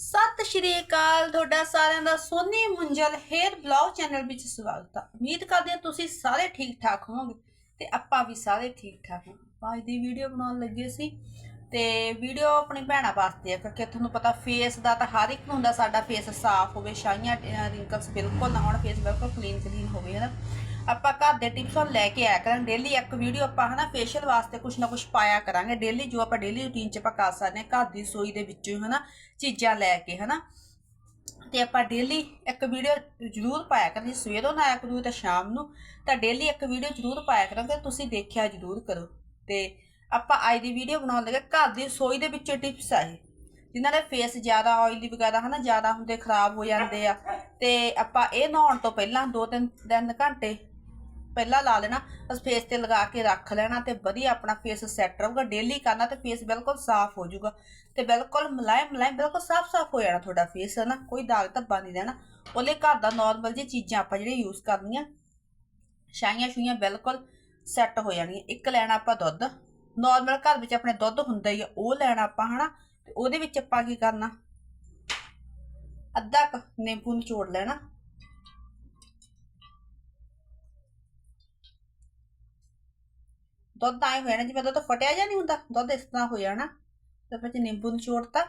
ਸਤਿ ਸ਼੍ਰੀ ਅਕਾਲ, ਤੁਹਾਡਾ ਸਾਰਿਆਂ ਦਾ Soni Munjal hair blog channel ਵਿੱਚ ਸਵਾਗਤ ਹੈ ਉਮੀਦ ਕਰਦੇ ਹਾਂ ਤੁਸੀਂ ਸਾਰੇ ਠੀਕ ਠਾਕ ਹੋਵੋਗੇ ਤੇ ਆਪਾਂ ਵੀ ਸਾਰੇ ਠੀਕ ਠਾਕ ਹਾਂ। ਅੱਜ ਦੀ ਵੀਡੀਓ ਬਣਾਉਣ ਲੱਗੇ ਸੀ ਤੇ ਵੀਡੀਓ ਆਪਣੀ ਭੈਣਾਂ ਵਾਸਤੇ ਹੈ ਕਿਉਂਕਿ ਤੁਹਾਨੂੰ ਪਤਾ ਫੇਸ ਦਾ ਤਾਂ ਹਰ ਇੱਕ ਹੁੰਦਾ, ਸਾਡਾ ਫੇਸ ਸਾਫ਼ ਹੋਵੇ ਸ਼ਾਈਆਂ ਰਿੰਕਲਸ ਬਿਲਕੁਲ ਨਾ ਹੋਣ ਫੇਸ ਬਿਲਕੁਲ ਕਲੀਨ ਕਲੀਨ ਹੋਵੇ ਹੈ ਨਾ ਆਪਾਂ ਘਰ ਦੇ ਟਿਪਸ ਲੈ ਕੇ ਆਇਆ ਕਰਾਂ ਡੇਲੀ ਇੱਕ ਵੀਡੀਓ ਆਪਾਂ ਹਨਾ ਫੇਸ਼ੀਅਲ ਵਾਸਤੇ ਕੁਛ ਨਾ ਕੁਛ ਪਾਇਆ ਕਰਾਂਗੇ। ਡੇਲੀ ਜੋ ਆਪਾਂ ਡੇਲੀ ਰੂਟੀਨ ਚ ਆਪਾਂ ਕਰ ਸਕਦੇ ਹਾਂ, ਘਰ ਦੀ ਸੋਈ ਦੇ ਵਿੱਚੋਂ ਹਨਾ ਚੀਜ਼ਾਂ ਲੈ ਕੇ ਹਨਾ। ਤੇ ਆਪਾਂ ਡੇਲੀ ਇੱਕ ਵੀਡੀਓ ਜ਼ਰੂਰ ਪਾਇਆ ਕਰਾਂਗੇ। ਸਵੇਰੋਂ ਨਾ ਆਇਆ ਕਰੂ ਤਾਂ ਸ਼ਾਮ ਨੂੰ, ਤਾਂ ਡੇਲੀ ਇੱਕ ਵੀਡੀਓ ਜ਼ਰੂਰ ਪਾਇਆ ਕਰਾਂਗੇ। ਤੁਸੀਂ ਦੇਖਿਆ ਜ਼ਰੂਰ ਕਰੋ। ਤੇ ਆਪਾਂ ਅੱਜ ਦੀ ਵੀਡੀਓ ਬਣਾਉਣ ਲੱਗੇ ਘਰ ਦੀ ਸੋਈ ਦੇ ਵਿੱਚੋਂ ਟਿਪਸ ਆ ਇਹ। ਜਿਨ੍ਹਾਂ ਦੇ ਫੇਸ ਜ਼ਿਆਦਾ ਆਇਲੀ ਵਗੈਰਾ ਹਨਾ, ਜ਼ਿਆਦਾ ਹੁੰਦੇ ਖਰਾਬ ਹੋ ਜਾਂਦੇ ਆ। ਤੇ ਆਪਾਂ ਇਹ ਨਹਾਉਣ ਤੋਂ ਪਹਿਲਾਂ 2-3 ਦਿਨ ਘੰਟੇ ਪਹਿਲਾਂ ਲਾ ਲੈਣਾ, ਬਸ ਫੇਸ ਤੇ ਲਗਾ ਕੇ ਰੱਖ ਲੈਣਾ ਤੇ ਵਧੀਆ ਆਪਣਾ ਫੇਸ ਸੈੱਟ ਰਹੂਗਾ ਡੇਲੀ ਕਰਨਾ ਤੇ ਫੇਸ ਬਿਲਕੁਲ ਸਾਫ਼ ਹੋ ਜਾਊਗਾ ਤੇ ਬਿਲਕੁਲ ਮੁਲਾਇਮ ਮੁਲਾਇਮ, ਬਿਲਕੁਲ ਸਾਫ਼-ਸਾਫ਼ ਹੋ ਜਾਣਾ ਤੁਹਾਡਾ ਫੇਸ ਹੈ ਨਾ ਕੋਈ ਦਾਗ ਧੱਬਾ ਨਹੀਂ ਰਹਿਣਾ। ਉਹਲੇ ਘਰ ਦਾ ਨਾਰਮਲ ਜੀ ਚੀਜ਼ਾਂ ਆਪਾਂ ਜਿਹੜੀਆਂ ਯੂਜ਼ ਕਰਨੀਆਂ ਛਾਈਆਂ ਛੁਈਆਂ ਬਿਲਕੁਲ ਸੈੱਟ ਹੋ ਜਾਣਗੀਆਂ। ਇੱਕ ਲੈਣਾ ਆਪਾਂ ਦੁੱਧ ਨਾਰਮਲ ਘਰ ਵਿੱਚ ਆਪਣੇ ਦੁੱਧ ਹੁੰਦਾ ਹੀ ਆ, ਉਹ ਲੈਣਾ ਆਪਾਂ, ਹਨਾ? ਤੇ ਉਹਦੇ ਵਿੱਚ ਆਪਾਂ ਕੀ ਕਰਨਾ? ਅੱਧਾ ਕ ਨਿੰਬੂ ਨਿਚੋੜ ਲੈਣਾ। ਦੁੱਧ ਆਏ ਹੋਇਆ ਨਾ, ਜਿਵੇਂ ਦੁੱਧ ਫਟਿਆ ਜਾਂ ਨਹੀਂ ਹੁੰਦਾ, ਦੁੱਧ ਇਸ ਤਰ੍ਹਾਂ ਹੋ ਜਾਣਾ ਤੇ ਵਿੱਚ ਨਿੰਬੂ ਨਿਚੋੜਤਾ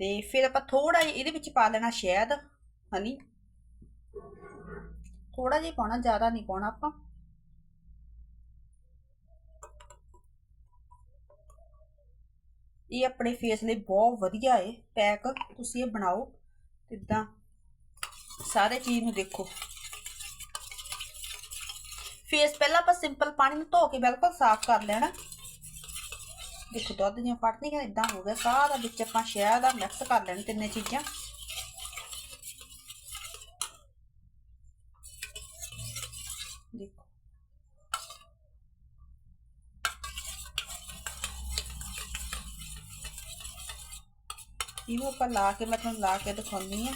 ਤੇ ਫਿਰ ਆਪਾਂ ਥੋੜਾ ਜਿਹਾ ਇਹਦੇ ਵਿੱਚ ਪਾ ਲੈਣਾ ਸ਼ਹਿਦ, ਹਨੀ। ਥੋੜਾ ਜਿਹਾ ਪਾਉਣਾ, ਜ਼ਿਆਦਾ ਨਹੀਂ ਪਾਉਣਾ ਆਪਾਂ। ਇਹ ਆਪਣੇ ਫੇਸ ਲਈ ਬਹੁਤ ਵਧੀਆ ਏ ਪੈਕ ਤੁਸੀਂ ਇਹ ਬਣਾਓ ਇਦਾਂ ਸਾਰੇ ਚੀਜ਼ ਨੂੰ ਦੇਖੋ। ਫੇਸ ਪਹਿਲਾਂ ਆਪਾਂ ਸਿੰਪਲ ਪਾਣੀ ਨੂੰ ਧੋ ਕੇ ਬਿਲਕੁਲ ਸਾਫ਼ ਕਰ ਲੈਣਾ। ਦੇਖੋ ਦੁੱਧ ਜਿਹਾ ਫਟ ਨਹੀਂ ਇਦਾਂ ਹੋ ਗਿਆ। ਸਾਰਾ ਵਿੱਚ ਆਪਾਂ ਸ਼ਹਿਦ ਦਾ ਮਿਕਸ ਕਰ ਲੈਣ ਤਿੰਨੇ ਚੀਜ਼ਾਂ। ਦੇਖੋ। ਇਹਨੂੰ ਆਪਾਂ ਲਾ ਕੇ, ਮੈਂ ਤੁਹਾਨੂੰ ਲਾ ਕੇ ਦਿਖਾਉਂਦੀ ਆ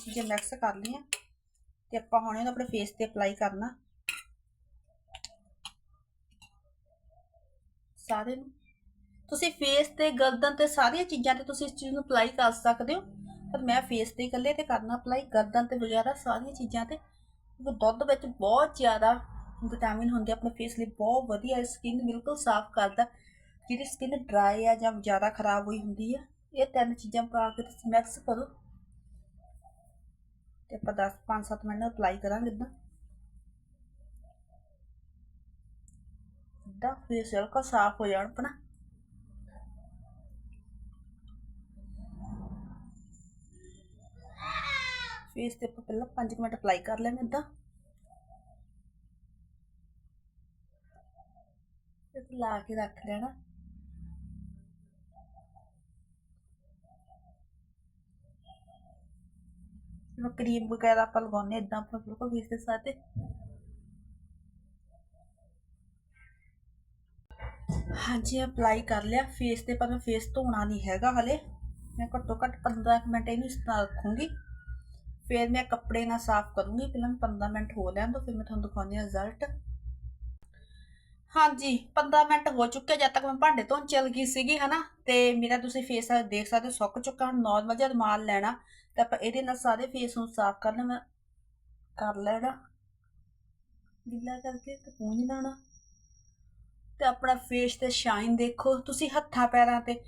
ਚੀਜ਼ਾਂ ਮਿਕਸ ਕਰ ਲਈਆਂ ਤੇ ਆਪਾਂ ਹੁਣ ਇਹਨੂੰ ਆਪਣੇ ਫੇਸ ਤੇ ਅਪਲਾਈ ਕਰਨਾ। ਸਾਰੇ ਨੂੰ। ਤੁਸੀਂ ਫੇਸ ਤੇ ਗਰਦਨ ਤੇ ਸਾਰੀਆਂ ਚੀਜ਼ਾਂ ਤੇ ਤੁਸੀਂ ਇਸ ਚੀਜ਼ ਨੂੰ ਅਪਲਾਈ ਕਰ ਸਕਦੇ ਹੋ। ਪਰ ਮੈਂ ਫੇਸ ਤੇ ਇਕੱਲੇ ਤੇ ਕਰਨਾ ਅਪਲਾਈ ਗਰਦਨ ਤੇ ਵਗੈਰਾ ਸਾਰੀਆਂ ਚੀਜ਼ਾਂ ਤੇ। ਕਿਉਂਕਿ ਦੁੱਧ ਵਿੱਚ ਬਹੁਤ ਜ਼ਿਆਦਾ ਵਿਟਾਮਿਨ ਹੁੰਦੇ ਆਪਣੇ ਫੇਸ ਲਈ ਬਹੁਤ ਵਧੀਆ ਸਕਿਨ ਬਿਲਕੁਲ ਸਾਫ਼ ਕਰਦਾ। ਜਿਹੜੀ ਸਕਿਨ ਡਰਾਈ ਆ ਜਾਂ ਜ਼ਿਆਦਾ ਖਰਾਬ ਹੋਈ ਹੁੰਦੀ ਆ, ਇਹ ਤਿੰਨ ਚੀਜ਼ਾਂ ਪਾ ਕੇ ਤੁਸੀਂ ਮਿਕਸ ਕਰੋ। ਤੇ ਆਪਾਂ 10 5-7 ਮਿੰਟ ਅਪਲਾਈ ਕਰਾਂਗੇ ਇਦਾਂ ਇਦਾਂ ਫੇਸ ਹਲਕਾ ਸਾਫ਼ ਹੋ ਜਾਣ ਆਪਣਾ। ਫੇਸ ਤੇ ਆਪਾਂ ਪਹਿਲਾਂ 5 ਮਿੰਟ ਅਪਲਾਈ ਕਰ ਲੈਣਾ ਇਦਾਂ ਲਾ ਕੇ ਰੱਖ ਲੈਣਾ। ਕਰੀਮ ਵਗੈਰਾ ਆਪਾਂ ਲਗਾਉਂਦੇ ਇਦਾਂ ਆਪਾਂ ਬਿਲਕੁਲ ਫੇਸ ਦੇ ਸਾਥੇ ਹਾਂਜੀ ਅਪਲਾਈ ਕਰ ਲਿਆ। ਫੇਸ ਤੇ ਪਰ ਮੈਂ ਫੇਸ ਧੋਣਾ ਨਹੀਂ ਹੈਗਾ ਹਲੇ। ਮੈਂ ਘੱਟੋ ਘੱਟ 15 ਮਿੰਟ ਇਹਨੂੰ ਇਸ ਤਰ੍ਹਾਂ ਰੱਖੂੰਗੀ। ਫਿਰ ਮੈਂ ਕੱਪੜੇ ਨਾਲ ਸਾਫ਼ ਕਰੂੰਗੀ। ਪਹਿਲਾਂ ਮੈਂ 15 ਮਿੰਟ ਹੋ ਲੈਣ ਦੋ, ਫਿਰ ਮੈਂ ਤੁਹਾਨੂੰ ਦਿਖਾਉਂਦੀ ਹਾਂ ਰਿਜ਼ਲਟ ਹਾਂਜੀ 15 ਮਿੰਟ ਹੋ ਚੁੱਕੇ ਜਦ ਤੱਕ ਮੈਂ ਭਾਂਡੇ ਤੋਂ ਚਲ ਗਈ ਸੀਗੀ, ਹਨਾ? ਤੇ ਮੇਰਾ ਤੁਸੀਂ ਫੇਸ ਦੇਖ ਸਕਦੇ ਹੋ, ਸੁੱਕ ਚੁੱਕਾ, ਹੁਣ ਨਾਰਮਲ ਜਿਹਾ ਰੁਮਾਲ ਲੈਣਾ, ਤੇ ਆਪਾਂ ਇਹਦੇ ਨਾਲ ਸਾਰੇ ਫੇਸ ਨੂੰ ਸਾਫ਼ ਕਰਨਾ ਮੈਂ ਕਰ ਲੈਣਾ। ਗਿੱਲਾ ਕਰਕੇ ਤੇ ਪੂੰਝ ਲੈਣਾ। ਤੇ ਆਪਣਾ ਫੇਸ ਤੇ ਸ਼ਾਈਨ ਦੇਖੋ, ਤੁਸੀਂ ਹੱਥਾਂ ਪੈਰਾਂ ਤੇ,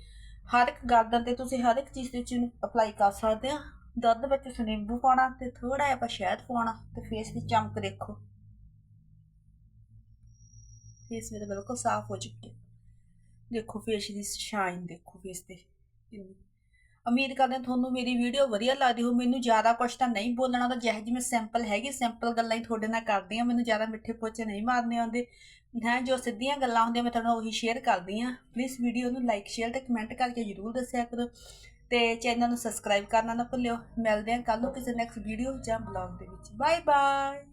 ਹਰ ਇੱਕ ਗਰਦਨ ਤੇ ਤੁਸੀਂ ਹਰ ਇੱਕ ਚੀਜ਼ ਦੇ ਵਿੱਚ ਅਪਲਾਈ ਕਰ ਸਕਦੇ ਆ। ਦੁੱਧ ਵਿੱਚ ਨਿੰਬੂ ਪਾਉਣਾ ਤੇ ਥੋੜਾ ਜਿਹਾ ਆਪਾਂ ਸ਼ਹਿਦ ਪਾਉਣਾ ਤੇ ਫੇਸ ਦੀ ਚਮਕ ਦੇਖੋ। ਫੇਸ ਮੇਰਾ ਬਿਲਕੁਲ ਸਾਫ਼ ਹੋ ਚੁੱਕਿਆ ਦੇਖੋ ਫੇਸ ਦੀ ਸ਼ਾਈਨ ਦੇਖੋ ਫੇਸ ਤੇ ਉਮੀਦ ਕਰਦੇ ਤੁਹਾਨੂੰ ਮੇਰੀ ਵੀਡੀਓ ਵਧੀਆ ਲੱਗਦੀ ਹੋ ਮੈਨੂੰ ਜ਼ਿਆਦਾ ਕੁਝ ਤਾਂ ਨਹੀਂ ਬੋਲਣਾ ਤਾਂ ਜਿਹੋ ਜਿਹੀ ਮੈਂ ਸਿੰਪਲ ਹੈਗੀ ਸਿੰਪਲ ਗੱਲਾਂ ਹੀ ਤੁਹਾਡੇ ਨਾਲ ਕਰਦੀ ਆ ਮੈਨੂੰ ਜ਼ਿਆਦਾ ਮਿੱਠੇ ਪੋਚੇ ਨਹੀਂ ਮਾਰਨੇ ਆਉਂਦੇ ਹੈ ਜੋ ਸਿੱਧੀਆਂ ਗੱਲਾਂ ਹੁੰਦੀਆਂ ਮੈਂ ਤੁਹਾਨੂੰ ਉਹੀ ਸ਼ੇਅਰ ਕਰਦੀ ਆ ਪਲੀਜ਼ ਵੀਡੀਓ ਨੂੰ ਲਾਈਕ ਸ਼ੇਅਰ ਤੇ ਕਮੈਂਟ ਕਰਕੇ ਜਰੂਰ ਦੱਸਿਆ ਕਰੋ ਤੇ ਚੈਨਲ ਨੂੰ ਸਬਸਕ੍ਰਾਈਬ ਕਰਨਾ ਨਾ ਭੁੱਲਿਓ ਮਿਲਦੇ ਹਾਂ ਕੱਲ ਨੂੰ ਕਿਸੇ ਨੈਕਸਟ ਵੀਡੀਓ ਜਾਂ ਬਲੌਗ ਦੇ ਵਿੱਚ ਬਾਏ ਬਾਏ